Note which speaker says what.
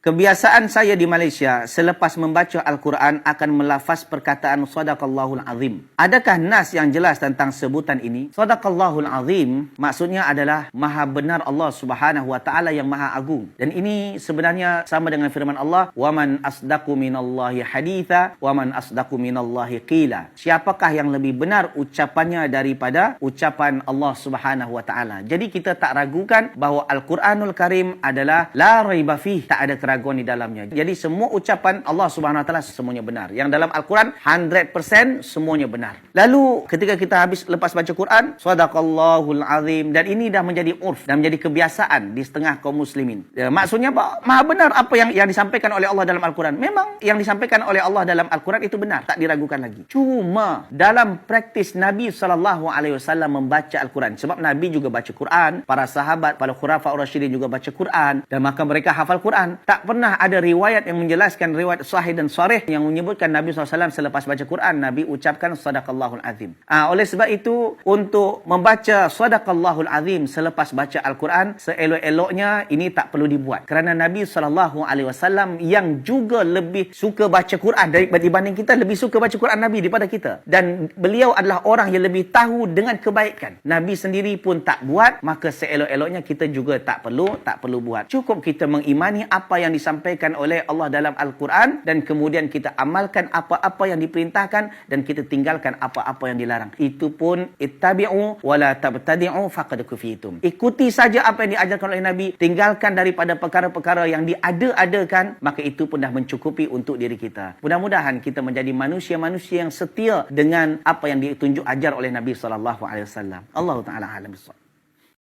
Speaker 1: Kebiasaan saya di Malaysia selepas membaca Al-Quran akan melafaz perkataan Sadaqallahul Azim. Adakah nas yang jelas tentang sebutan ini? Sadaqallahul Azim maksudnya adalah maha benar Allah Subhanahu wa taala yang maha agung. Dan ini sebenarnya sama dengan firman Allah, "Wa man asdaqu minallahi haditha wa man asdaqu minallahi qila." Siapakah yang lebih benar ucapannya daripada ucapan Allah Subhanahu wa taala? Jadi kita tak ragukan bahawa Al-Quranul Karim adalah la raiba fih, tak ada keraguan di dalamnya. Jadi semua ucapan Allah Subhanahu Wa Taala semuanya benar. Yang dalam Al-Quran 100% semuanya benar. Lalu ketika kita habis lepas baca Quran, sadaqallahul azim dan ini dah menjadi urf dan menjadi kebiasaan di setengah kaum muslimin. Ya, maksudnya apa? Maha benar apa yang yang disampaikan oleh Allah dalam Al-Quran. Memang yang disampaikan oleh Allah dalam Al-Quran itu benar, tak diragukan lagi. Cuma dalam praktis Nabi sallallahu alaihi wasallam membaca Al-Quran sebab Nabi juga baca Quran, para sahabat, para khulafa Rasyidin juga baca Quran dan maka mereka hafal Quran. Tak tak pernah ada riwayat yang menjelaskan riwayat sahih dan sarih yang menyebutkan Nabi SAW selepas baca Quran, Nabi ucapkan sadaqallahul azim. Ah, oleh sebab itu, untuk membaca sadaqallahul azim selepas baca Al-Quran, seelok-eloknya ini tak perlu dibuat. Kerana Nabi SAW yang juga lebih suka baca Quran dibanding kita, lebih suka baca Quran Nabi daripada kita. Dan beliau adalah orang yang lebih tahu dengan kebaikan. Nabi sendiri pun tak buat, maka seelok-eloknya kita juga tak perlu, tak perlu buat. Cukup kita mengimani apa yang yang disampaikan oleh Allah dalam Al-Quran dan kemudian kita amalkan apa-apa yang diperintahkan dan kita tinggalkan apa-apa yang dilarang. Itu pun ittabi'u wa la tabtadi'u faqad kufitum. Ikuti saja apa yang diajarkan oleh Nabi, tinggalkan daripada perkara-perkara yang diada-adakan, maka itu pun dah mencukupi untuk diri kita. Mudah-mudahan kita menjadi manusia-manusia yang setia dengan apa yang ditunjuk ajar oleh Nabi sallallahu alaihi wasallam. Allah taala alam